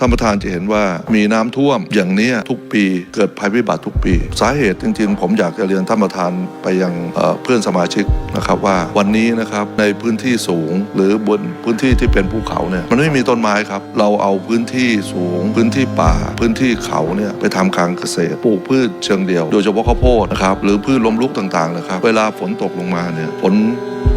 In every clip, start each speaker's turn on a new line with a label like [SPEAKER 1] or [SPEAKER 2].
[SPEAKER 1] ท่านประธานจะเห็นว่ามีน้ำท่วมอย่างนี้ทุกปีเกิดภัยพิบัติทุกปี สาเหตุจริง ๆ ผมอยากจะเรียนท่านประธานไปยังเพื่อนสมาชิกนะครับว่าวันนี้นะครับในพื้นที่สูงหรือบนพื้นที่ที่เป็นภูเขาเนี่ยมันไม่มีต้นไม้ครับ เราเอาพื้นที่สูง พื้นที่ป่า พื้นที่เขาเนี่ยไปทำการเกษตรปลูกพืชเชิงเดียว โดยเฉพาะข้าวโพดนะครับหรือพืชล้มลุกต่างๆนะครับเวลาฝนตกลงมาเนี่ยฝน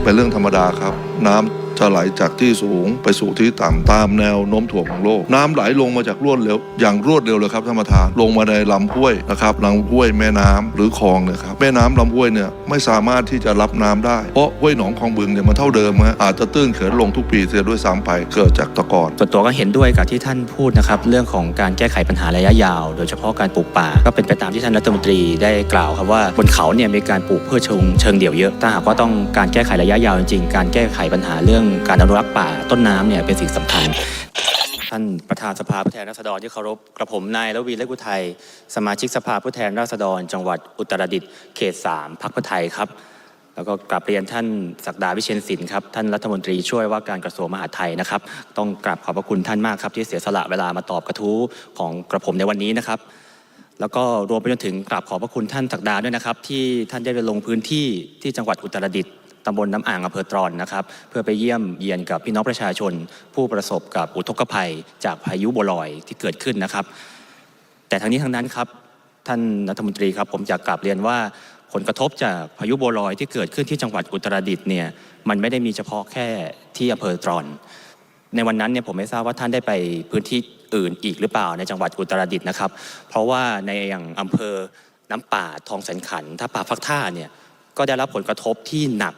[SPEAKER 1] เป็นเรื่องธรรมดาครับน้ำ จะไหลจากที่สูงไปสู่ที่ต่ำตามแนวโน้มถ่วงของโลก น้ำไหลลงมาจากรวดเร็วอย่างรวดเร็วเลยครับท่านประธานลงมาในลำห้วยนะครับลำห้วยแม่น้ำหรือคลองเนะครับแม่น้ำลำห้วยเนี่ยไม่สามารถที่จะรับน้ำได้ เพราะห้วยหนองคลองบึงเนี่ยมันเท่าเดิมฮะอาจจะตื้นเขินลงทุกปีเสียด้วยซ้ำไปเกิดจากตะกอน
[SPEAKER 2] ส่วนตัวก็เห็นด้วยกับที่ท่านพูดนะครับเรื่องของการแก้ไขปัญหาระยะยาว โดยเฉพาะการปลูกป่าก็เป็นไปตามที่ท่านรัฐมนตรีได้กล่าวครับว่าบนเขาเนี่ยมีการปลูกเพื่อชงเชิงเดี่ยวเยอะถ้าหากว่าต้องการแก้ไขระยะยาวจริงๆการแก้ไขปัญหาเรื่องการอนุรักษ์ป่าต้นน้ำเนี่ยเป็นสิ่งสำคัญ ท่านประธานสภาผู้แทนราษฎรที่เคารพกระผมนายระวีเล็กุไทย สมาชิกสภาผู้แทนราษฎร จังหวัดอุตรดิตถ์เขต3พักเพื่อไทยครับ แล้วก็กราบเรียนท่านศักดาวิเชียนศิลป์ครับท่านรัฐมนตรีช่วยว่าการกระทรวงมหาดไทยนะครับต้องกราบขอบพระคุณท่านมากครับที่เสียสละเวลามาตอบกระทู้ของกระผมในวันนี้นะครับแล้วก็รวมไปจนถึงกราบขอบพระคุณท่านศักดาด้วยนะครับ ที่ท่านได้ไปลงพื้นที่ที่จังหวัดอุตรดิตถ์ำบลน้ำอ่างอำเภอตรอนนะครับ เพื่อไปเยี่ยมเยียนกับพี่น้องประชาชน ผู้ประสบกับอุทกภัย จากพายุโบวลอยที่เกิดขึ้นนะครับ แต่ทั้งนี้ทั้งนั้นครับท่านรัฐมนตรีครับ ผมอยากกลับเรียนว่าผลกระทบจากพายุโบวลอยที่เกิดขึ้นที่จังหวัดอุตรดิตถ์เนี่ยมันไม่ได้มีเฉพาะแค่ที่อำเภอตรอน ในวันนั้นเนี่ยผมไม่ทราบว่าท่านได้ไปพื้นที่อื่นอีกหรือเปล่าในจังหวัดอุตรดิตถ์นะครับ เพราะว่าในอย่างอำเภอน้ำป่าทองแสนขันถ้าป่าฟักท่าเนี่ยก็ได้รับผลกระทบที่หนัก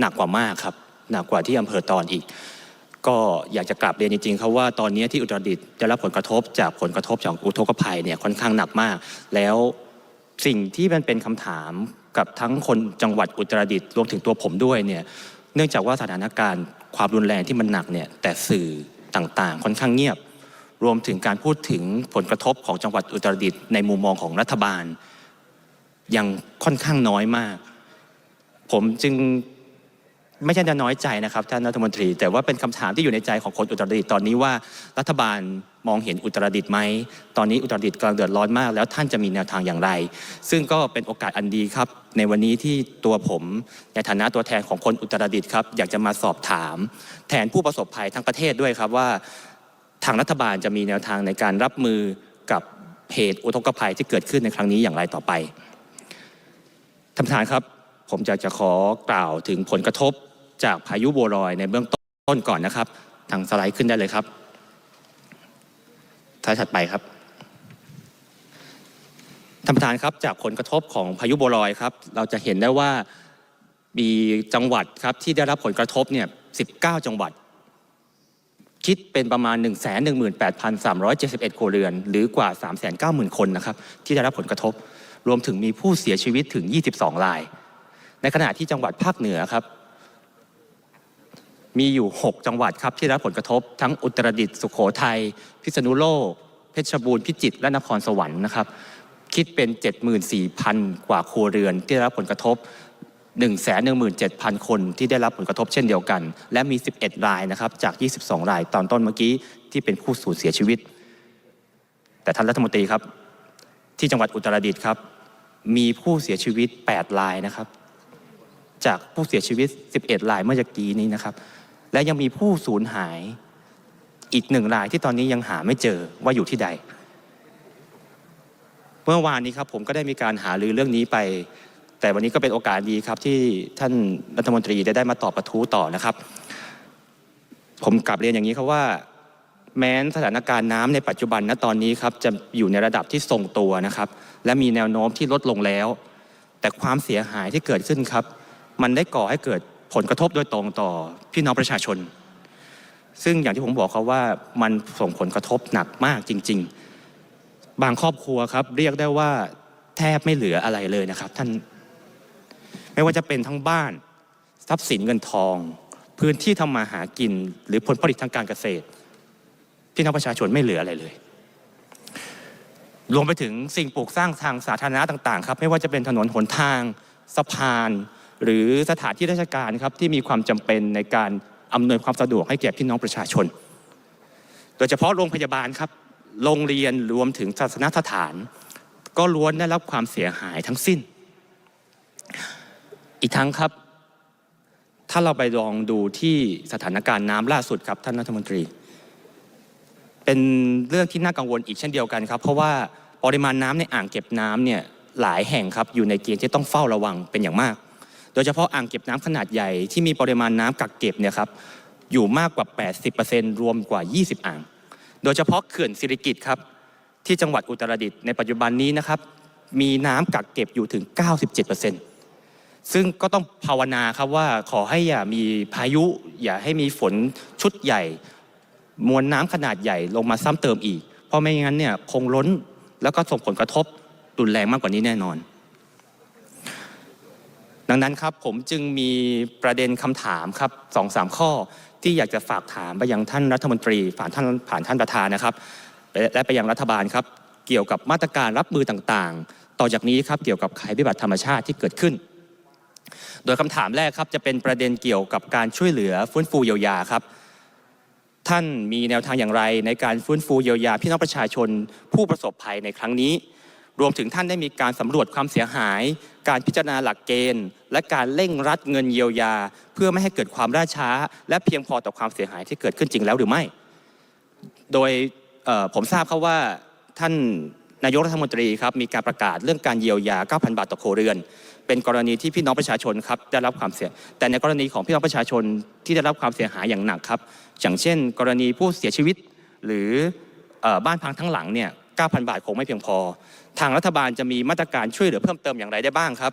[SPEAKER 2] หนักกว่ามากครับหนักกว่าที่อำเภอตอนอีก ก็อยากจะกลับเรียนจริงๆครับว่าตอนนี้ที่อุตรดิตถ์ได้รับผลกระทบจากผลกระทบจากอุทกภัยเนี่ยค่อนข้างหนักมาก แล้วสิ่งที่มันเป็นคำถามกับทั้งคนจังหวัดอุตรดิตถ์รวมถึงตัวผมด้วยเนี่ยเนื่องจากว่าสถานการณ์ความรุนแรงที่มันหนักเนี่ยแต่สื่อต่างๆ ค่อนข้างเงียบ รวมถึงการพูดถึงผลกระทบของจังหวัดอุตรดิตถ์ในมุมมองของรัฐบาล ยังค่อนข้างน้อยมาก ผมจึง ไม่ใช่จะน้อยใจนะครับท่านรัฐมนตรี แต่ว่าเป็นคำถามที่อยู่ในใจของคนอุตรดิตถ์ตอนนี้ว่ารัฐบาลมองเห็นอุตรดิตถ์ไหมตอนนี้อุตรดิตถ์กำลังเดือดร้อนมาก แล้วท่านจะมีแนวทางอย่างไร ซึ่งก็เป็นโอกาสอันดีครับ ในวันนี้ที่ตัวผม ในฐานะตัวแทนของคนอุตรดิตถ์ครับอยากจะมาสอบถาม แทนผู้ประสบภัยทั้งประเทศด้วยครับว่า ทางรัฐบาลจะมีแนวทางในการรับมือกับเหตุอุทกภัยที่เกิดขึ้นในครั้งนี้อย่างไรต่อไปท่านประธานครับผมอยากจะขอกล่าวถึงผลกระทบ จากพายุโบวลอยในเบื้องต้นก่อนนะครับ ทางสไลด์ขึ้นได้เลยครับท้ายถัดไปครับท่านประธานครับจากผลกระทบของพายุโบวลอยครับ เราจะเห็นได้ว่ามีจังหวัดครับที่ได้รับผลกระทบเนี่ย19 จังหวัด คิดเป็นประมาณ 1 1 8 3 7 1ครัวเรือน หรือกว่า 390,000 คนนะครับ ที่ได้รับผลกระทบ รวมถึงมีผู้เสียชีวิตถึง 22 ราย ในขณะที่จังหวัดภาคเหนือครับ มีอยู่ 6 จังหวัดครับที่ได้รับผลกระทบทั้งอุตรดิตถ์สุขโขทัยพิษณุโลก เพชรบูรณ์พิจิตรและนครสวรรค์นะครับ คิดเป็น 74,000 กว่าครัวเรือนที่ได้รับผลกระทบ 117,000 คนที่ได้รับผลกระทบเช่นเดียวกัน และมี 11 รายนะครับจาก 22 รายตอนต้นเมื่อกี้ที่เป็นผู้สูญเสียชีวิต แต่ท่านรัฐมนตรีครับ ที่จังหวัดอุตรดิตถ์ครับ มีผู้เสียชีวิต 8 รายนะครับ จากผู้เสียชีวิต 11 รายเมื่อกี้นี้นะครับ และยังมีผู้สูญหายอีกหนึ่งรายที่ตอนนี้ยังหาไม่เจอว่าอยู่ที่ใด เมื่อวานนี้ครับผมก็ได้มีการหารือเรื่องนี้ไป แต่วันนี้ก็เป็นโอกาสดีครับที่ท่านรัฐมนตรีได้ได้มาตอบกระทู้ต่อนะครับ ผมกลับเรียนอย่างนี้ครับว่า แม้นสถานการณ์น้ำในปัจจุบันณตอนนี้ครับจะอยู่ในระดับที่ทรงตัวนะครับ และมีแนวโน้มที่ลดลงแล้ว แต่ความเสียหายที่เกิดขึ้นครับ มันได้ก่อให้เกิด ผลกระทบโดยตรงต่อพี่น้องประชาชน ซึ่งอย่างที่ผมบอกเขาว่ามันส่งผลกระทบหนักมากจริง ๆ บางครอบครัวครับเรียกได้ว่าแทบไม่เหลืออะไรเลยนะครับ ท่านไม่ว่าจะเป็นทั้งบ้านทรัพย์สินเงินทอง พื้นที่ทำมาหากิน หรือผลผลิตทางการเกษตร พี่น้องประชาชนไม่เหลืออะไรเลยรวมไปถึงสิ่งปลูกสร้างทางสาธารณะต่าง ๆ ครับ ไม่ว่าจะเป็นถนนหนทาง สะพาน หรือสถานที่ราชการครับที่มีความจำเป็นในการอำนวยความสะดวกให้แก่พี่น้องประชาชน โดยเฉพาะโรงพยาบาลครับ โรงเรียนรวมถึงศาสนสถาน ก็ล้วนได้รับความเสียหายทั้งสิ้น อีกทั้งครับ ถ้าเราไปลองดูที่สถานการณ์น้ำล่าสุดครับท่านรัฐมนตรี เป็นเรื่องที่น่ากังวลอีกเช่นเดียวกันครับ เพราะว่าปริมาณน้ำในอ่างเก็บน้ำเนี่ยหลายแห่งครับอยู่ในเกณฑ์ที่ต้องเฝ้าระวังเป็นอย่างมาก โดยเฉพาะอ่างเก็บน้ำขนาดใหญ่ที่มีปริมาณน้ำกักเก็บเนี่ยครับอยู่มากกว่า 80%รวมกว่า 20 อ่าง โดยเฉพาะเขื่อนสิริกิตครับที่จังหวัดอุตรดิตถ์ในปัจจุบันนี้นะครับมีน้ำกักเก็บอยู่ถึง 97%ซึ่งก็ต้องภาวนาครับว่าขอให้อย่ามีพายุ อย่าให้มีฝนชุดใหญ่ มวลน้ำขนาดใหญ่ลงมาซ้ำเติมอีก เพราะไม่งั้นเนี่ยคงล้นแล้วก็ส่งผลกระทบรุนแรงมากกว่านี้แน่นอน ดังนั้นครับผมจึงมีประเด็นคำถามครับสองสามข้อที่อยากจะฝากถามไปยังท่านรัฐมนตรีผ่านท่านผ่านท่านประธานนะครับ และไปยังรัฐบาลครับเกี่ยวกับมาตรการรับมือต่างๆ ต่อจากนี้ครับเกี่ยวกับภัยพิบัติธรรมชาติที่เกิดขึ้น โดยคำถามแรกครับจะเป็นประเด็นเกี่ยวกับการช่วยเหลือฟื้นฟูเยียวยาครับ ท่านมีแนวทางอย่างไรในการฟื้นฟูเยียวยาพี่น้องประชาชนผู้ประสบภัยในครั้งนี้ รวมถึงท่านได้มีการสำรวจความเสียหาย การพิจารณาหลักเกณฑ์ และการเร่งรัดเงินเยียวยา เพื่อไม่ให้เกิดความล่าช้า และเพียงพอต่อความเสียหายที่เกิดขึ้นจริงแล้วหรือไม่ โดยผมทราบครับว่าท่านนายกรัฐมนตรีครับมีการประกาศเรื่องการเยียวยา 9,000 บาทต่อครัวเรือน เป็นกรณีที่พี่น้องประชาชนครับได้รับความเสีย แต่ในกรณีของพี่น้องประชาชนที่ได้รับความเสียหายอย่างหนักครับ อย่างเช่น กรณีผู้เสียชีวิตหรือออบ้านพังทั้งหลังเนี่ย 9,000 บาทคงไม่เพียงพอ ทางรัฐบาลจะมีมาตรการช่วยเหลือเพิ่มเติมอย่างไรได้บ้างครับ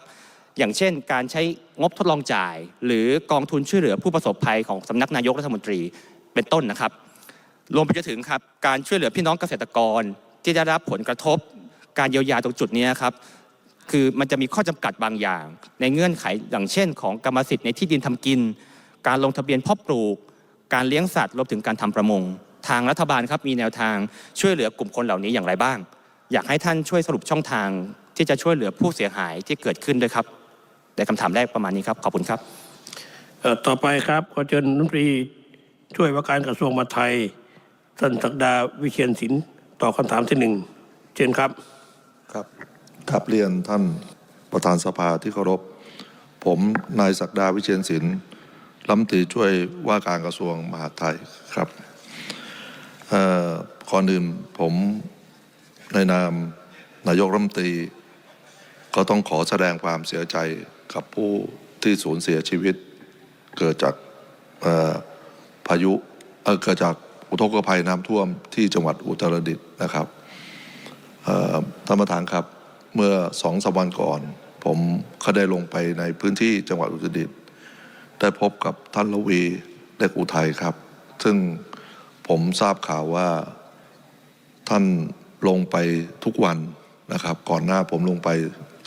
[SPEAKER 2] อย่างเช่น การใช้งบทดลองจ่าย หรือกองทุนช่วยเหลือผู้ประสบภัยของสำนักนายกรัฐมนตรีเป็นต้นนะครับ รวมไปจนถึงครับการช่วยเหลือพี่น้องเกษตรกรที่ได้รับผลกระทบ การเยียวยาตรงจุดนี้ครับคือมันจะมีข้อจำกัดบางอย่าง ในเงื่อนไขอย่างเช่น ของกรรมสิทธิ์ในที่ดินทำกิน การลงทะเบียนเพาะปลูก การเลี้ยงสัตว์รวมถึงการทำประมง ทางรัฐบาลครับมีแนวทางช่วยเหลือกลุ่มคนเหล่านี้อย่างไรบ้าง อยากให้ท่านช่วยสรุปช่องทางที่จะช่วยเหลือผู้เสียหายที่เกิดขึ้นด้วยครับในคำถามแรกประมาณนี้ครับ ขอบคุณครับ
[SPEAKER 3] เอ่อต่อไปครับขอเชิญรัฐมนตรีช่วยว่าการกระทรวงมหาดไทยท่านศักดาวิเชียนศิลป์ต่อบคำถามที่หนึ่งเชิญครับ
[SPEAKER 1] ครับครับเรียนท่านประธานสภาที่เคารพ ผมนายศักดาวิเชียนศิลป์รัฐมนตรีช่วยว่าการกระทรวงมหาดไทยครับเอ่อก่อนอื่นผม ในนามนายกรัฐมนตรีก็ต้องขอแสดงความเสียใจกับผู้ที่สูญเสียชีวิต เกิดจากพายุเอ่อเกิดจากอุทกภัยน้ำท่วมที่จังหวัดอุตรดิตถ์นะครับท่านประธานครับเมื่อสองสามวันก่อน ผมก็ได้ลงไปในพื้นที่จังหวัดอุตรดิตถ์ได้พบกับท่านละวีเล็กอุทัยครับ ซึ่งผมทราบข่าวว่าท่าน ลงไปทุกวันนะครับ ก่อนหน้าผมลงไป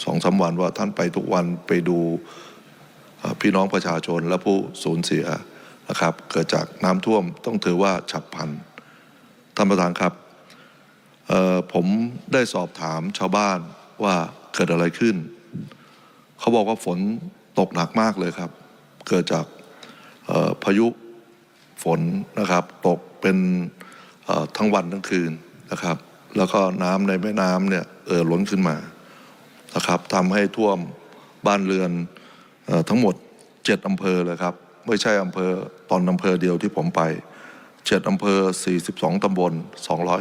[SPEAKER 1] สองสามวันว่าท่านไปทุกวันไปดูพี่น้องประชาชนและผู้สูญเสียนะครับ เกิดจากน้ำท่วมต้องถือว่าฉับพลันท่านประธานครับผมได้สอบถามชาวบ้านว่าเกิดอะไรขึ้น เขาบอกว่าฝนตกหนักมากเลยครับ เกิดจากพายุฝนนะครับ ตกเป็นทั้งวันทั้งคืนนะครับ แล้วก็น้ำในแม่น้ำเนี่ยเอ่อล้นขึ้นมานะครับทำให้ท่วมบ้านเรือนออทั้งหมดเจ็ดอำเภอเลยครับไม่ใช่อำเภอตอนอำเภอเดียวที่ผมไปเจ็ดอำเภอ 42 ตำบล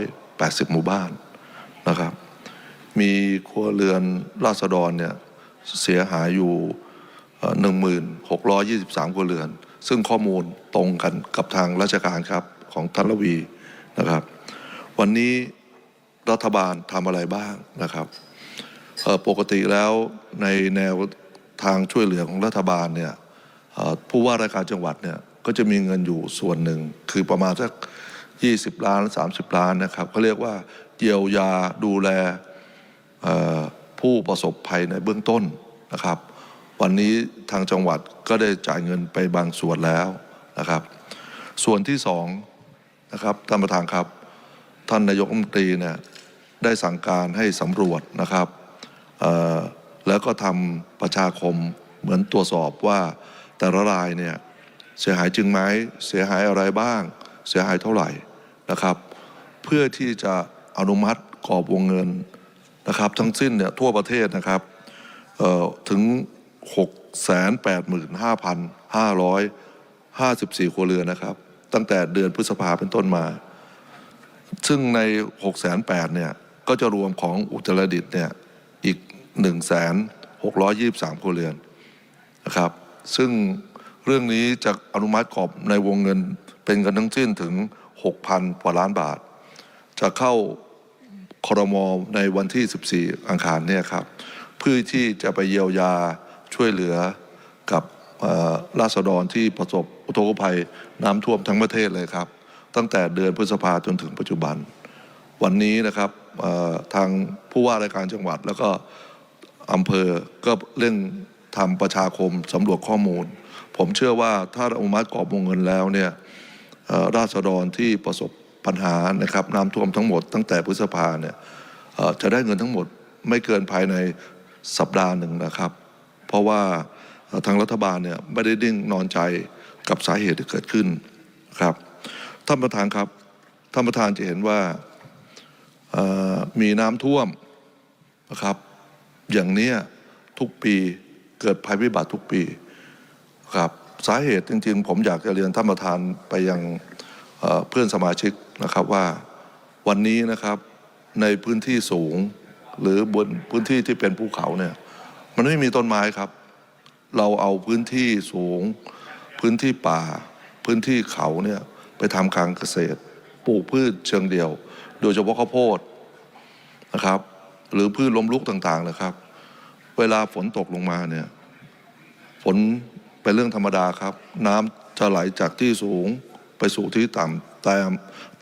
[SPEAKER 1] 280 หมู่บ้านนะครับ มีครัวเรือนราษฎรเนี่ยเสียหายอยู่หนึ่งหมื่นหกร้อยี่สิบสามครัวเรือน ซึ่งข้อมูลตรงกันกับทางราชการครับของท่านละวีนะครับ วันนี้ รัฐบาลทำอะไรบ้างนะครับปกติแล้วในแนวทางช่วยเหลือของรัฐบาลเนี่ยผู้ว่าราชการจังหวัดเนี่ยก็จะมีเงินอยู่ส่วนหนึ่ง คือประมาณสัก 20 ล้าน 30 ล้านนะครับเขาเรียกว่าเยียวยาดูแลผู้ประสบภัยในเบื้องต้นนะครับ วันนี้ทางจังหวัดก็ได้จ่ายเงินไปบางส่วนแล้วนะครับ ส่วนที่สองนะครับท่านประธานครับ ท่านนายกรัฐมนตรีเนี่ย ได้สั่งการให้สำรวจนะครับแล้วก็ทำประชาคมเหมือนตรวจสอบว่าแต่ละรายเนี่ยเสียหายจริงไหมเสียหายอะไรบ้าง เสียหายเท่าไหร่นะครับ เพื่อที่จะอนุมัติกรอบวงเงินนะครับ ทั้งสิ้นเนี่ยทั่วประเทศนะครับเอ่อถึง 685,554 ครัวเรือนนะครับ ตั้งแต่เดือนพฤษภาเป็นต้นมา ซึ่งใน 6 8 0 0 0เนี่ย ก็จะรวมของอุตรดิตถ์เนี่ยอีก 1,623ครัวเรือนนะครับ ซึ่งเรื่องนี้จะอนุมัติกรอบในวงเงินเป็นกันทั้งสิ้นถึง 6,000กว่าล้านบาท จะเข้าครมในวันที่ 14 อังคารเนี่ยครับเพื่อที่จะไปเยียวยาช่วยเหลือกับราษฎรที่ประสบอุทกภัยน้ำท่วมทั้งประเทศเลยครับ ตั้งแต่เดือนพฤษภาจนถึงปัจจุบัน วันนี้นะครับทางผู้ว่าราชการจังหวัด แล้วก็อำเภอก็เร่งทำประชาคมสำรวจข้อมูล ผมเชื่อว่าถ้าอนุมัติกรอบวงเงินแล้วเนี่ยราษฎรที่ประสบปัญหานะครับน้ำท่วมทั้งหมดตั้งแต่พฤษภาเนี่ยจะได้เงินทั้งหมดไม่เกินภายในสัปดาห์หนึ่งนะครับ เพราะว่าทางรัฐบาลเนี่ยไม่ได้ดิ้งนอนใจกับสาเหตุที่เกิดขึ้นครับท่านประธานครับท่านประธานจะเห็นว่า มีน้ำท่วมนะครับ อย่างเนี้ยทุกปีเกิดภัยพิบัติทุกปีครับสาเหตุจริง ๆ ผมอยากจะเรียนท่านประธานไปยังเเพื่อนสมาชิกนะครับว่าวันนี้นะครับในพื้นที่สูงหรือบนพื้นที่ที่เป็นภูเขาเนี่ยมันไม่มีต้นไม้ครับ เราเอาพื้นที่สูง พื้นที่ป่า พื้นที่เขาเนี่ยไปทำการเกษตร ปลูกพืชเชิงเดียว โดยเฉพาะข้าวโพดนะครับ หรือพืชล้มลุกต่างๆนะครับ เวลาฝนตกลงมาเนี่ยฝนเป็นเรื่องธรรมดาครับ น้ำจะไหลจากที่สูงไปสู่ที่ต่ำตาม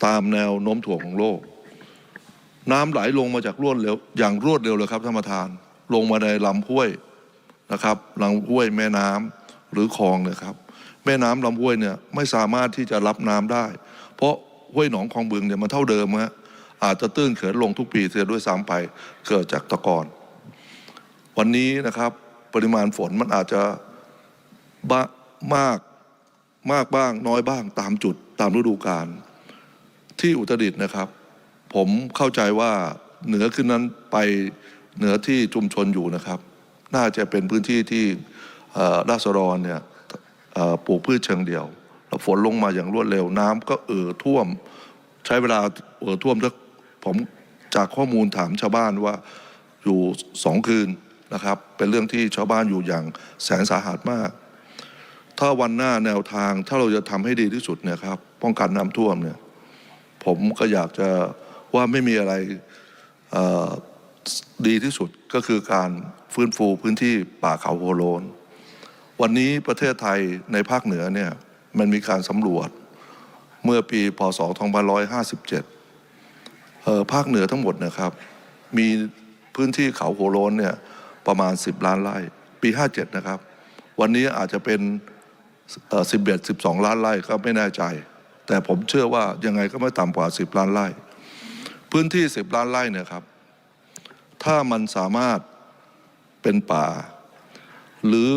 [SPEAKER 1] ตามแนวโน้มถ่วงของโลก น้ำไหลลงมาจากรวดเร็วอย่างรวดเร็วเลยครับท่านประธาน ลงมาในลำห้วยนะครับลำห้วยแม่น้ำหรือคลองเนี่ยครับ แม่น้ำลำห้วยเนี่ยไม่สามารถที่จะรับน้ำได้ เพราะห้วยหนองคลองบึงเนี่ยมันเท่าเดิมฮะ อาจจะตื้นเขินลงทุกปีเสียด้วยซ้ำไปเกิดจากตะกอนวันนี้นะครับปริมาณฝนมันอาจจะบมากมากบ้างน้อยบ้างตามจุดตามฤดูกาลที่อุตรดิตถ์นะครับ ผมเข้าใจว่าเหนือขึ้นนั้นไปเหนือที่ชุมชนอยู่นะครับ น่าจะเป็นพื้นที่ที่ราษฎรเนี่ยปลูกพืชเชิงเดียวแล้วฝนลงมาอย่างรวดเร็วน้ำก็เอ่อท่วม ใช้เวลาเอ่อท่วมสัก ผมจากข้อมูลถามชาวบ้านว่าอยู่สองคืนนะครับ เป็นเรื่องที่ชาวบ้านอยู่อย่างแสนสาหัสมาก ถ้าวันหน้าแนวทางถ้าเราจะทำให้ดีที่สุดเนี่ยครับป้องกันน้ำท่วมเนี่ยผมก็อยากจะว่าไม่มีอะไรดีที่สุดก็คือการฟื้นฟูพื้นที่ป่าเขาโพโลน วันนี้ประเทศไทยในภาคเหนือเนี่ยมันมีการสำรวจเมื่อปีพศ2557เอ่อ ภาคเหนือทั้งหมดนะครับ มีพื้นที่เขาโหโลนเนี่ยประมาณ 10 ล้านไร่ปี 57 นะครับ วันนี้อาจจะเป็นสิบเอ่อ11 12ล้านไร่ก็ไม่แน่ใจ แต่ผมเชื่อว่ายังไงก็ไม่ต่ำกว่า10ล้านไร่ พื้นที่10ล้านไร่เนี่ยครับ ถ้ามันสามารถเป็นป่า หรือ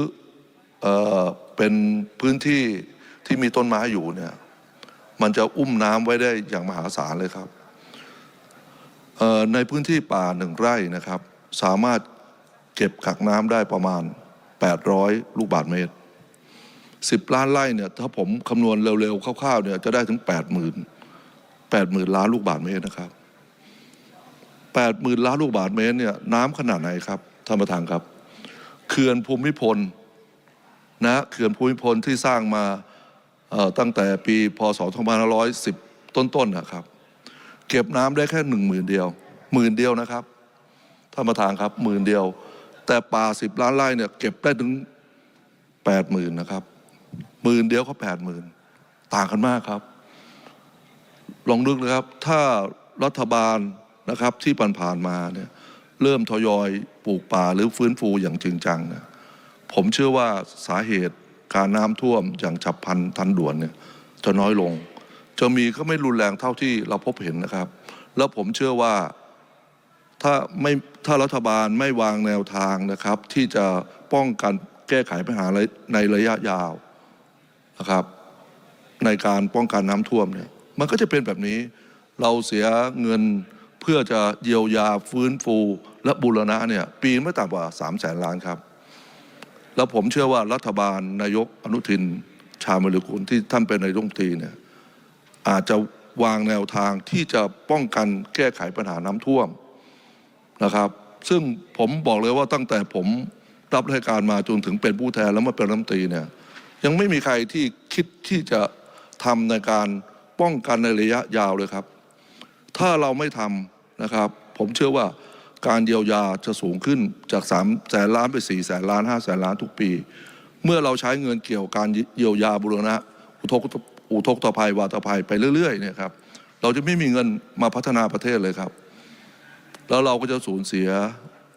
[SPEAKER 1] เออเป็นพื้นที่ที่มีต้นไม้อยู่เนี่ย มันจะอุ้มน้ำไว้ได้อย่างมหาศาลเลยครับ ในพื้นที่ป่าหนึ่งไร่นะครับ สามารถเก็บกักน้ำได้ประมาณ 800 ลูกบาศก์เมตร 10 ล้านไร่เนี่ยถ้าผมคำนวณเร็วๆคร่าวๆเนี่ยจะได้ถึง 80,000 80,000 ล้านลูกบาศก์เมตรนะครับ 80,000 ล้านลูกบาศก์เมตรเนี่ยน้ำขนาดไหนครับท่านประธานครับเขื่อนภูมิพลนะเขื่อนภูมิพลที่สร้างมาตั้งแต่ปีพศ 2510 ต้นๆนะครับ เก็บน้ำได้แค่หนึ่งหมื่นเดียวหมื่นเดียวนะครับท่านประธานครับหมื่นเดียว แต่ป่าสิบล้านไร่เนี่ยเก็บได้ถึงแปดหมื่นนะครับหมื่นเดียวก็แปดหมื่นต่างกันมากครับ ลองนึกนะครับ ถ้ารัฐบาลนะครับที่ผ่านๆมาเนี่ยเริ่มทยอยปลูกป่าหรือฟื้นฟูอย่างจริงจังเนี่ยผมเชื่อว่าสาเหตุการน้ำท่วมอย่างฉับพลันทันด่วนเนี่ยจะน้อยลง จะมีก็ไม่รุนแรงเท่าที่เราพบเห็นนะครับ แล้วผมเชื่อว่าถ้าไม่ถ้ารัฐบาลไม่วางแนวทางนะครับ ที่จะป้องกันแก้ไขปัญหาในระยะยาวนะครับ ในการป้องกันน้ำท่วมเนี่ยมันก็จะเป็นแบบนี้เราเสียเงินเพื่อจะเยียวยาฟื้นฟู และบูรณะเนี่ยปีไม่ต่ำกว่า3 0 0แสนล้านครับ แล้วผมเชื่อว่ารัฐบาลนายกอนุทินชาญมริกุลที่ท่านเป็นนายกรัฐมนตรีเนี่ย อาจจะวางแนวทางที่จะป้องกันแก้ไขปัญหาน้ำท่วมนะครับ ซึ่งผมบอกเลยว่าตั้งแต่ผมรับราชการมาจนถึงเป็นผู้แทนแล้วมาเป็นรัฐมนตรีเนี่ยยังไม่มีใครที่คิดที่จะทำในการป้องกันในระยะยาวเลยครับ ถ้าเราไม่ทำนะครับ ผมเชื่อว่าการเยียวยาจะสูงขึ้นจาก3แสนล้านไป4แสนล้าน5แสนล้านทุกปี เมื่อเราใช้เงินเกี่ยวกับการเยียวยาบุรณะอุทก อุทกภัยวาตภัยไปเรื่อยๆเนี่ยครับเราจะไม่มีเงินมาพัฒนาประเทศเลยครับ แล้วเราก็จะสูญเสีย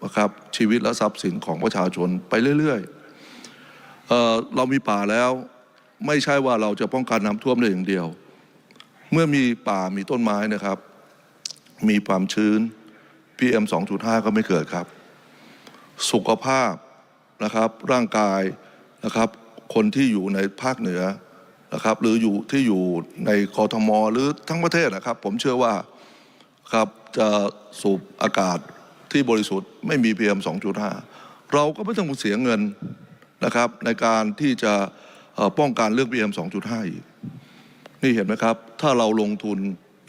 [SPEAKER 1] นะครับชีวิตและทรัพย์สินของประชาชนไปเรื่อยๆเออเรามีป่าแล้วไม่ใช่ว่าเราจะป้องกันน้ำท่วมได้อย่างเดียว เมื่อมีป่ามีต้นไม้นะครับ มีความชื้น PM 2.5 ก็ไม่เกิดครับ สุขภาพนะครับร่างกายนะครับ คนที่อยู่ในภาคเหนือ นะครับหรืออยู่ที่อยู่ในกทมหรือทั้งประเทศนะครับ ผมเชื่อว่าครับจะสูบอากาศที่บริสุทธิ์ไม่มี PM 2.5เราก็ไม่ต้องเสียเงินนะครับในการที่จะป้องกันเรื่อง PM 2.5อีกนี่เห็นไหมครับ ถ้าเราลงทุน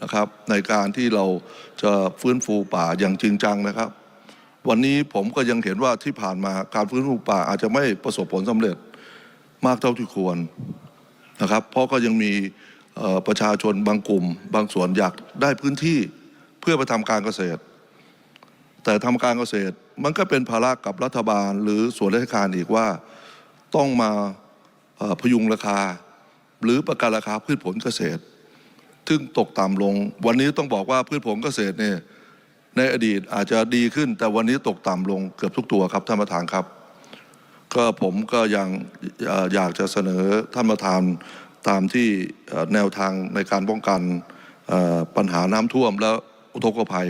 [SPEAKER 1] นะครับในการที่เราจะฟื้นฟูป่าอย่างจริงจังนะครับ วันนี้ผมก็ยังเห็นว่าที่ผ่านมาการฟื้นฟูป่าอาจจะไม่ประสบผลสำเร็จมากเท่าที่ควร นะครับ เพราะก็ยังมีประชาชนบางกลุ่ม บางส่วนอยากได้พื้นที่เพื่อไปทำการเกษตร แต่ทำการเกษตรมันก็เป็นภาระกับรัฐบาล หรือส่วนราชการอีกว่าต้องมาพยุงราคา หรือประกันราคาพืชผลเกษตร ซึ่งตกต่ำลง วันนี้ต้องบอกว่าพืชผลเกษตรเนี่ยในอดีตอาจจะดีขึ้น แต่วันนี้ตกต่ำลงเกือบทุกตัวครับท่านประธานครับ ก็ผมก็ยังอยากจะเสนอท่านประธานตามที่แนวทางในการป้องกันปัญหาน้ำท่วมและอุทกภัย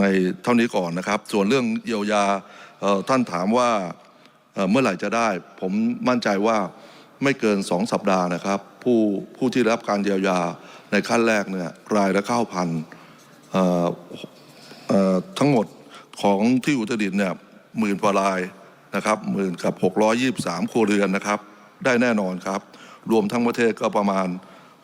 [SPEAKER 1] ในเท่านี้ก่อนนะครับ ส่วนเรื่องเยียวยาท่านถามว่าเมื่อไหร่จะได้ ผมมั่นใจว่าไม่เกินสองสัปดาห์นะครับ ผู้ผู้ที่รับการเยียวยาในขั้นแรกเนี่ยรายละเก้าพันทั้งหมดของที่อุตรดิตถ์เนี่ยหมื่นกว่าราย นะครับหมื่นกับหกร้อยยี่สามครัวเรือนนะครับ ได้แน่นอนครับ รวมทั้งประเทศก็ประมาณ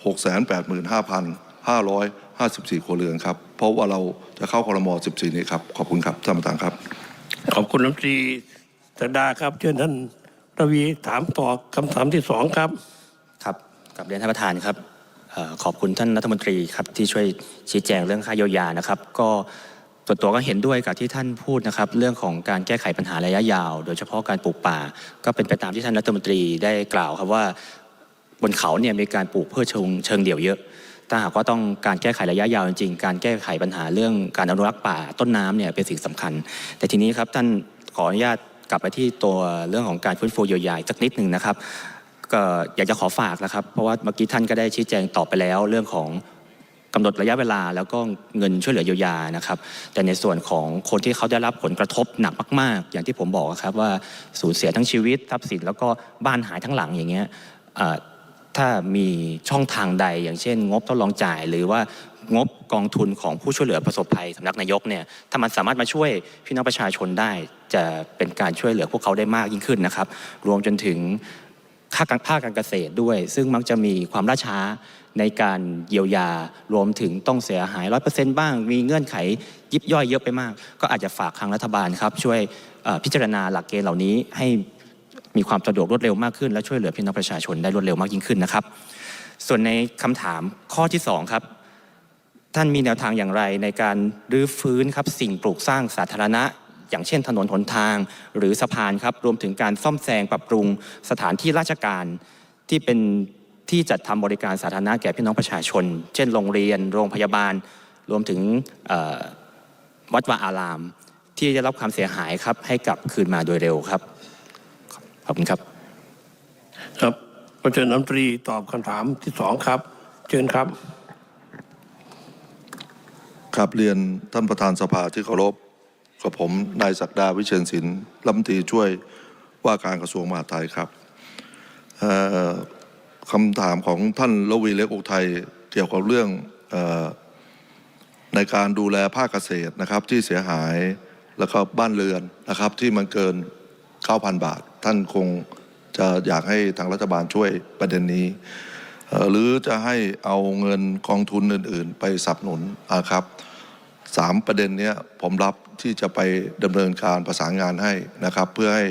[SPEAKER 1] หกแสนแปดหมื่นห้าพันห้าร้อยห้าสิบสี่ครัวเรือนครับ เพราะว่าเราจะเข้าคอรมอสิบสี่นี้ครับ ขอบคุณครับท่านประธานครับ
[SPEAKER 3] ขอบคุณรัฐมนตรีสักดาครับเชิญท่านระวีถามต่อคำถามที่สองครับ
[SPEAKER 2] ครับกับเรียนท่านประธานครับเอ่อขอบคุณท่านรัฐมนตรีครับที่ช่วยชี้แจงเรื่องค่าเยียวยานะครับ ก็ ส่วนตัวก็เห็นด้วยกับที่ท่านพูดนะครับ เรื่องของการแก้ไขปัญหาระยะยาว โดยเฉพาะการปลูกป่า ก็เป็นไปตามที่ท่านรัฐมนตรีได้กล่าวครับว่าบนเขาเนี่ยมีการปลูกเพื่อเชิงเชิงเดี่ยวเยอะ ถ้าหากว่าต้องการแก้ไขระยะยาวจริงๆ การแก้ไขปัญหาเรื่องการอนุรักษ์ป่าต้นน้ำเนี่ยเป็นสิ่งสำคัญ แต่ทีนี้ครับท่านขออนุญาตกลับไปที่ตัวเรื่องของการฟื้นฟูเยียวยาสักนิดหนึ่งนะครับก็อยากจะขอฝากนะครับ เพราะว่าเมื่อกี้ท่านก็ได้ชี้แจงตอบไปแล้วเรื่องของ กำหนดระยะเวลาแล้วก็เงินช่วยเหลือเยียวยานะครับ แต่ในส่วนของคนที่เขาได้รับผลกระทบหนักมาก ๆ อย่างที่ผมบอกครับว่าสูญเสียทั้งชีวิตทรัพย์สินแล้วก็บ้านหายทั้งหลังอย่างเงี้ยถ้ามีช่องทางใด อย่างเช่น งบทดลองจ่าย หรือว่างบกองทุนของผู้ช่วยเหลือประสบภัยสำนักนายกเนี่ยถ้ามันสามารถมาช่วยพี่น้องประชาชนได้ จะเป็นการช่วยเหลือพวกเขาได้มากยิ่งขึ้นนะครับ รวมจนถึง ภาคการภาคการเกษตรด้วย ซึ่งมักจะมีความล่าช้าในการเยียวยารวมถึงต้องเสียหายร้อยเปอร์เซ็นต์บ้าง มีเงื่อนไขยิบย่อยเยอะไปมาก ก็อาจจะฝากทางรัฐบาลครับ ช่วยพิจารณาหลักเกณฑ์เหล่านี้ให้มีความสะดวกรวดเร็วมากขึ้น และช่วยเหลือพี่น้องประชาชนได้รวดเร็วมากยิ่งขึ้นนะครับ ส่วนในคำถามข้อที่สองครับ ท่านมีแนวทางอย่างไรในการรื้อฟื้นครับสิ่งปลูกสร้างสาธารณะ อย่างเช่นถนนหนทาง หรือสะพานครับรวมถึงการซ่อมแซงปรับปรุงสถานที่ราชการที่เป็นที่จัดทำบริการสาธารณะแก่พี่น้องประชาชน เช่นโรงเรียน โรงพยาบาล รวมถึงเอ่อวัดวาอาราม ที่ได้รับความเสียหายครับให้กลับคืนมาโดยเร็วครับ ขอบคุณครับ
[SPEAKER 3] ครับขอเชิญรัฐมนตรีตอบคำถามที่สองครับ เชิญครับ
[SPEAKER 1] ครับเรียนท่านประธานสภาที่เคารพ กับผมนายศักดาวิเชียนศิลป์รัฐมนตรีช่วยว่าการกระทรวงมหาดไทยครับคำถามของท่านละวีเล็กอุทัยเกี่ยวกับเรื่องอในการดูแลภาคเกษตรนะครับที่เสียหายแล้วก็บ้านเรือนนะครับที่มันเกิน 9,000 บาท ท่านคงจะอยากให้ทางรัฐบาลช่วยประเด็นนี้ หรือจะให้เอาเงินกองทุนอื่น ๆ ไปสนับสนุนนะครับ สามประเด็นนี้ผมรับที่จะไปดำเนินการประสานงานให้นะครับ เพื่อให้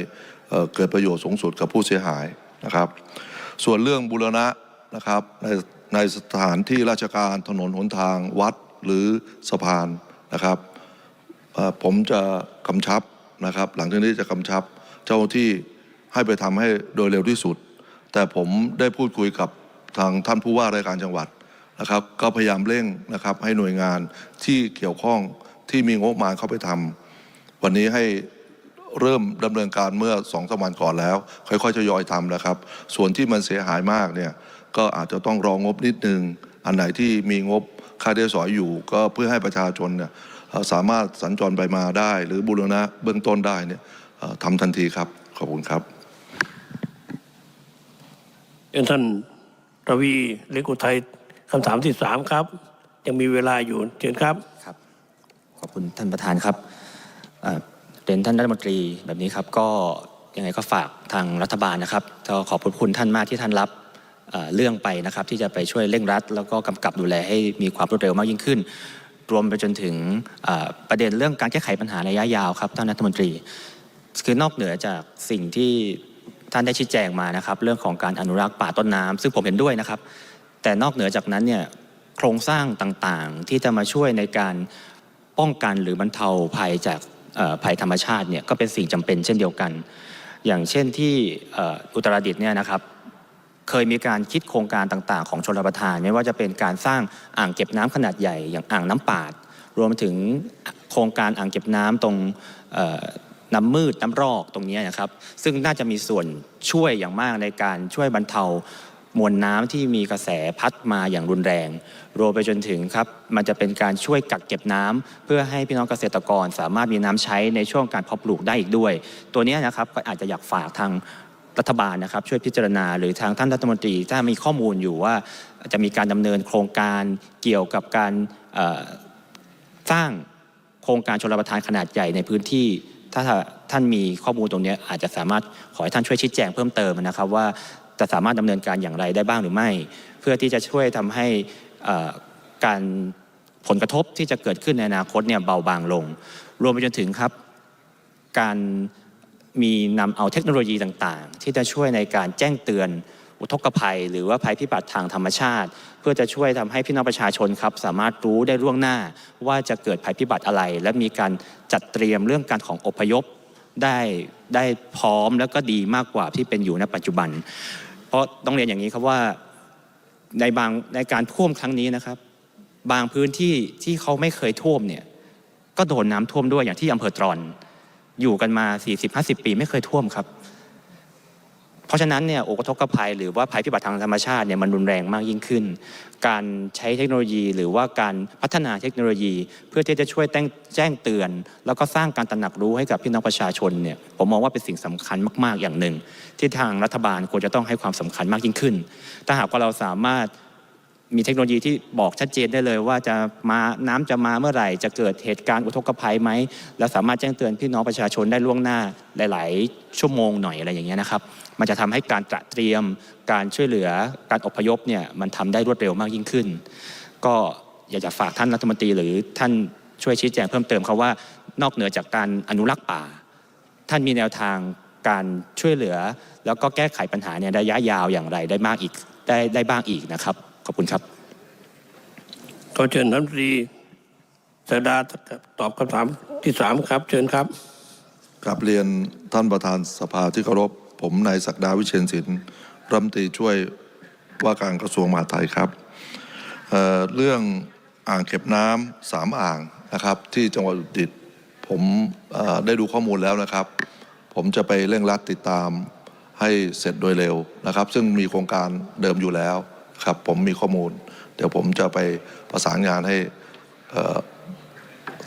[SPEAKER 1] เกิดประโยชน์สูงสุดกับผู้เสียหายนะครับ ส่วนเรื่องบูรณะนะครับในในสถานที่ราชการถนนหนทางวัดหรือสะพานนะครับผมจะกำชับนะครับ หลังจากนี้จะกำชับเจ้าหน้าที่ให้ไปทำให้โดยเร็วที่สุด แต่ผมได้พูดคุยกับทางท่านผู้ว่าราชการจังหวัด นะครับ ก็พยายามเร่งนะครับ ให้หน่วยงานที่เกี่ยวข้องที่มีงบมาเข้าไปทำวันนี้ให้เริ่มดำเนินการเมื่อสองสามวันก่อนแล้ว ค่อยๆทยอยทำนะครับ ส่วนที่มันเสียหายมากเนี่ยก็อาจจะต้องรองงบนิดนึง อันไหนที่มีงบค่าเดียสอยอยู่ ก็เพื่อให้ประชาชนเนี่ยสามารถสัญจรไปมาได้ หรือบูรณะเบื้องต้นได้เนี่ยทำทันทีครับ ขอบคุณครับ
[SPEAKER 3] ท่านรวีเลกอุทัยำถามที่สามครับ ยังมีเวลาอยู่เชิญครับ
[SPEAKER 2] ครับขอบคุณท่านประธานครับเอ่อเรียนท่านรัฐมนตรีแบบนี้ครับก็ยังไงก็ฝากทางรัฐบาลนะครับก็ขอบพระคุณท่านมากที่ท่านรับเอ่อเรื่องไปนะครับ ที่จะไปช่วยเร่งรัด แล้วก็กำกับดูแลให้มีความรวดเร็วมากยิ่งขึ้น รวมไปจนถึงเอ่อประเด็นเรื่องการแก้ไขปัญหาระยะยาวครับท่านรัฐมนตรี คือนอกเหนือจากสิ่งที่ท่านได้ชี้แจงมานะครับ เรื่องของการอนุรักษ์ป่าต้นน้ำซึ่งผมเห็นด้วยนะครับ แต่นอกเหนือจากนั้นเนี่ยโครงสร้างต่างๆ ที่จะมาช่วยในการป้องกันหรือบรรเทาภัยจากภัยธรรมชาติเนี่ยก็เป็นสิ่งจำเป็นเช่นเดียวกัน อย่างเช่นที่อุตรดิตถ์เนี่ยนะครับเคยมีการคิดโครงการต่างๆ ของชนรับประทาน ไม่ว่าจะเป็นการสร้างอ่างเก็บน้ำขนาดใหญ่ อย่างอ่างน้ำปาด รวมถึงโครงการอ่างเก็บน้ำตรงน้ำมืดน้ำรอกตรงนี้นะครับ ซึ่งน่าจะมีส่วนช่วยอย่างมากในการช่วยบรรเทา มวลน้ำที่มีกระแสพัดมาอย่างรุนแรง รวมไปจนถึงครับมันจะเป็นการช่วยกักเก็บน้ำเพื่อให้พี่น้องเกษตรกรสามารถมีน้ำใช้ในช่วงการเพาะปลูกได้อีกด้วย ตัวนี้นะครับก็อาจจะอยากฝากทางรัฐบาลนะครับช่วยพิจารณาหรือทางท่านรัฐมนตรีถ้ามีข้อมูลอยู่ว่าจะมีการดำเนินโครงการเกี่ยวกับการสร้างโครงการชลประทานขนาดใหญ่ในพื้นที่ ถ้าท่านมีข้อมูลตรงนี้อาจจะสามารถขอให้ท่านช่วยชี้แจงเพิ่มเติมนะครับว่า จะสามารถดำเนินการอย่างไรได้บ้างหรือไม่ เพื่อที่จะช่วยทำให้การผลกระทบที่จะเกิดขึ้นในอนาคตเนี่ยเบาบางลง รวมไปจนถึงครับ การมีนำเอาเทคโนโลยีต่างๆ ที่จะช่วยในการแจ้งเตือนอุทกภัย หรือว่าภัยพิบัติทางธรรมชาติ เพื่อจะช่วยทำให้พี่น้องประชาชนครับ สามารถรู้ได้ล่วงหน้าว่าจะเกิดภัยพิบัติอะไร และมีการจัดเตรียมเรื่องการของอพยพได้ได้พร้อมแล้วก็ดีมากกว่าที่เป็นอยู่ในปัจจุบัน ราะต้องเรียนอย่างนี้ครับว่าในบางในการท่วมครั้งนี้นะครับ บางพื้นที่ที่เขาไม่เคยท่วมเนี่ยก็โดนน้ำท่วมด้วยอย่างที่อำเภอตรอน อยู่กันมา 40-50 ปีไม่เคยท่วมครับ เพราะฉะนั้นเนี่ยโอกระทกภัยหรือว่าภัยพิบัติทางธรรมชาติเนี่ยมันรุนแรงมากยิ่งขึ้น การใช้เทคโนโลยีหรือว่าการพัฒนาเทคโนโลยี เพื่อที่จะช่วยแจ้งแจ้งเตือน แล้วก็สร้างการตระหนักรู้ให้กับพี่น้องประชาชนเนี่ยผมมองว่าเป็นสิ่งสำคัญมาก ๆอย่างหนึ่ง ที่ทางรัฐบาลควรจะต้องให้ความสำคัญมากยิ่งขึ้น ถ้าหากว่าเราสามารถ มีเทคโนโลยีที่บอกชัดเจนได้เลยว่าจะมาน้ำจะมาเมื่อไหร่ จะเกิดเหตุการณ์อุทกภัยไหมแล้วสามารถแจ้งเตือนพี่น้องประชาชนได้ล่วงหน้าหลาย ๆ ชั่วโมงหน่อยอะไรอย่างเงี้ยนะครับ มันจะทำให้การตระเตรียมการช่วยเหลือการอพยพเนี่ยมันทำได้รวดเร็วมากยิ่งขึ้น ก็อยากจะฝากท่านรัฐมนตรีหรือท่านช่วยชี้แจงเพิ่มเติมครับว่านอกเหนือจากการอนุรักษ์ป่า ท่านมีแนวทางการช่วยเหลือ แล้วก็แก้ไขปัญหาเนี่ยระยะยาวอย่างไรได้มากอีกได้ได้บ้างอีกนะครับ ขอบคุณครับ
[SPEAKER 3] ขอเชิญท่านรัฐมนตรีเสดาตอบคำถามที่สามครับ เชิญครับ
[SPEAKER 1] กราบเรียนท่านประธานสภาที่เคารพ ผมนายศักดาวิเชียนศิลป์รัฐมนตรีช่วยว่าการกระทรวงมหาดไทยครับเอ่อเรื่องอ่างเก็บน้ำสามอ่างนะครับ ที่จังหวัดอุตรดิตถ์ผมเอ่อได้ดูข้อมูลแล้วนะครับ ผมจะไปเร่งรัดติดตามให้เสร็จโดยเร็วนะครับ ซึ่งมีโครงการเดิมอยู่แล้ว ครับผมมีข้อมูล เดี๋ยวผมจะไปประสานงานให้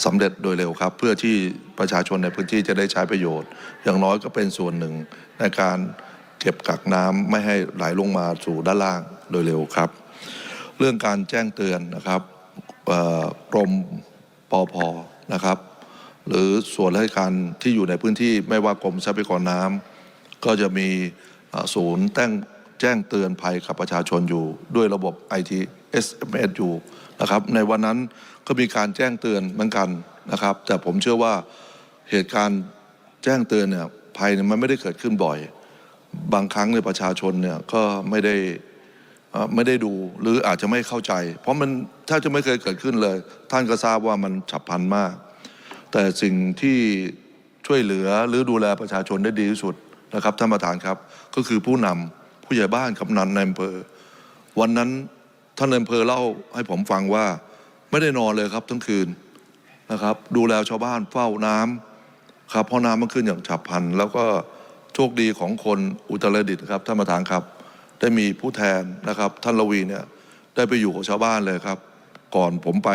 [SPEAKER 1] สำเร็จโดยเร็วครับ เพื่อที่ประชาชนในพื้นที่จะได้ใช้ประโยชน์ อย่างน้อยก็เป็นส่วนหนึ่งในการเก็บกักน้ำไม่ให้ไหลลงมาสู่ด้านล่างโดยเร็วครับ เรื่องการแจ้งเตือนนะครับกรมปอพนะครับ หรือส่วนราชการที่อยู่ในพื้นที่ไม่ว่ากรมทรัพยากรน้ำก็จะมีศูนย์แจ้ง แจ้งเตือนภัยกับประชาชนอยู่ ด้วยระบบ IT SMS อยู่นะครับ ในวันนั้นก็มีการแจ้งเตือนเหมือนกันนะครับ แต่ผมเชื่อว่าเหตุการณ์แจ้งเตือนเนี่ยภัยเนี่ยมันไม่ได้เกิดขึ้นบ่อย บางครั้งเนี่ยประชาชนเนี่ยก็ไม่ได้ไม่ได้ดูหรืออาจจะไม่เข้าใจ เพราะมันถ้าจะไม่เคยเกิดขึ้นเลย ท่านก็ทราบว่ามันฉับพลันมาก แต่สิ่งที่ช่วยเหลือหรือดูแลประชาชนได้ดีที่สุดนะครับท่านประธานครับ ก็คือผู้นำ ผู้ใหญ่บ้านกำนันในอำเภอวันนั้นท่านในอำเภอเล่าให้ผมฟังว่า ไม่ได้นอนเลยครับทั้งคืนนะครับ ดูแลชาวบ้านเฝ้าน้ำครับเพราะน้ำมันขึ้นอย่างฉับพลัน แล้วก็โชคดีของคนอุตรดิตถ์ครับท่านประธานครับ ได้มีผู้แทนนะครับ ท่านละวีเนี่ยได้ไปอยู่กับชาวบ้านเลยครับ ก่อนผมไป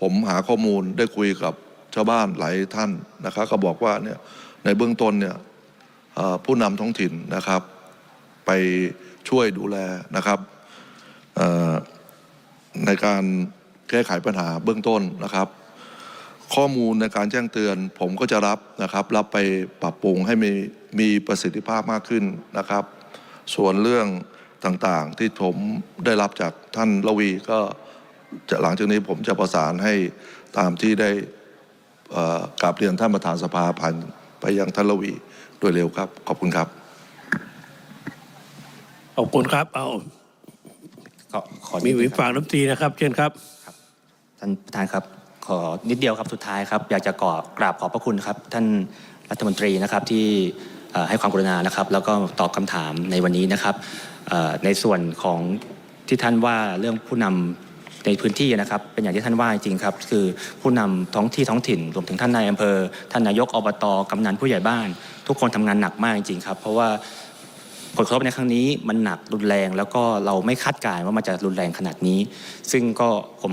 [SPEAKER 1] ผมหาข้อมูลได้คุยกับชาวบ้านหลายท่านนะครับ ก็บอกว่าเนี่ยในเบื้องต้นเนี่ยผู้นำท้องถิ่นนะครับ ไปช่วยดูแลนะครับในการแก้ไขปัญหาเบื้องต้นนะครับ ข้อมูลในการแจ้งเตือน ผมก็จะรับนะครับ รับไปปรับปรุงให้มีมีประสิทธิภาพมากขึ้นนะครับ ส่วนเรื่องต่างๆ ที่ผมได้รับจากท่านละวีก็จะหลังจากนี้ผมจะประสานให้ตามที่ได้เอ่อกราบเรียนท่านประธานสภาพันไปยังท่านละวีโดยเร็วครับ ขอบคุณครับ
[SPEAKER 3] ขอบคุณครับ เอา
[SPEAKER 2] ขอขอ
[SPEAKER 3] มี
[SPEAKER 2] นิด
[SPEAKER 3] หวิ
[SPEAKER 2] นึงครับ
[SPEAKER 3] ฝากน้ำตรีนะครับ เชิญครับ
[SPEAKER 2] ท่านประธานครับ ขอนิดเดียวครับสุดท้ายครับ อยากจะกอกราบขอบพระคุณครับ ท่านรัฐมนตรีนะครับที่เอ่อให้ความกรุณานะครับ แล้วก็ตอบคำถามในวันนี้นะครับเอ่อในส่วนของที่ท่านว่าเรื่องผู้นำในพื้นที่นะครับ เป็นอย่างที่ท่านว่าจริงๆครับ คือผู้นำท้องที่ท้องถิ่นรวมถึงท่านนายอำเภอท่านนายกอบตกำนันผู้ใหญ่บ้าน ทุกคนทำงานหนักมากจริงๆครับ เพราะว่า ผลกระทบในครั้งนี้มันหนักรุนแรง แล้วก็เราไม่คาดการณ์ว่ามันจะรุนแรงขนาดนี้ ซึ่งก็ผม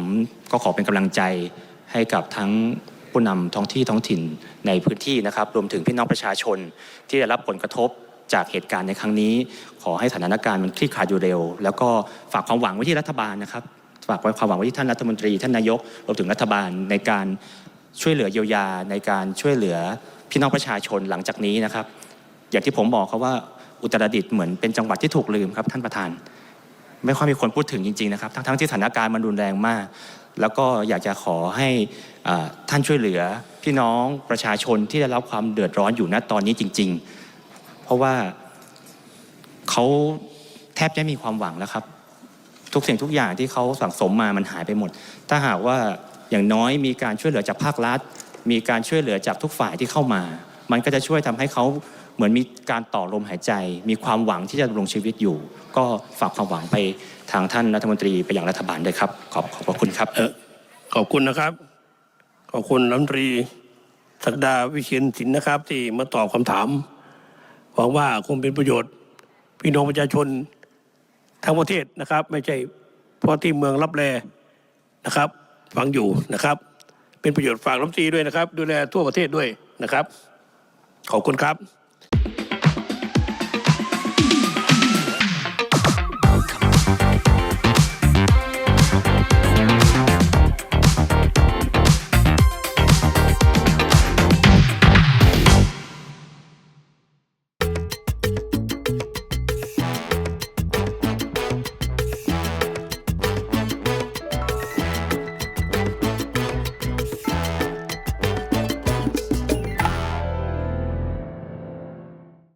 [SPEAKER 2] ก็ขอเป็นกำลังใจให้กับทั้งผู้นำท้องที่ท้องถิ่นในพื้นที่นะครับ รวมถึงพี่น้องประชาชนที่ได้รับผลกระทบจากเหตุการณ์ในครั้งนี้ ขอให้สถานการณ์มันคลี่คลายอยู่เร็ว แล้วก็ฝากความหวังไว้ที่รัฐบาลนะครับฝากไว้ความหวังไว้ที่ท่านรัฐมนตรี ท่านนายกรวมถึงรัฐบาลในการช่วยเหลือเยียวยาในการช่วยเหลือพี่น้องประชาชนหลังจากนี้นะครับ อย่างที่ผมบอกครับว่า อุตรดิตถ์เหมือนเป็นจังหวัดที่ถูกลืมครับท่านประธาน ไม่ค่อยมีคนพูดถึงจริงๆนะครับ ทั้งๆที่สถานการณ์มันรุนแรงมาก แล้วก็อยากจะขอให้ท่านช่วยเหลือพี่น้องประชาชนที่ได้รับความเดือดร้อนอยู่ณตอนนี้จริง ๆ เพราะว่าเขาแทบจะไม่มีความหวังแล้วครับ ทุกสิ่งทุกอย่างที่เขาสั่งสมมามันหายไปหมด ถ้าหากว่าอย่างน้อยมีการช่วยเหลือจากภาครัฐ มีการช่วยเหลือจากทุกฝ่ายที่เข้ามา มันก็จะช่วยทำให้เขา เหมือนมีการต่อลมหายใจ มีความหวังที่จะดำรงชีวิตอยู่ ก็ฝากความหวังไปทางท่านรัฐมนตรีไปยังรัฐบาลด้วยครับ ขอบขอบพระคุณครับ
[SPEAKER 3] เออขอบคุณนะครับ ขอบคุณรัฐมนตรีศักดาวิเชียนสินนะครับ ที่มาตอบคำถามหวังว่าคงเป็นประโยชน์ พี่น้องประชาชนทั้งประเทศนะครับ ไม่ใช่เพราะที่เมืองรับแลนะครับฟังอยู่นะครับ เป็นประโยชน์ฝากรัฐมนตรีด้วยนะครับ ดูแลทั่วประเทศด้วยนะครับ ขอบคุณครับ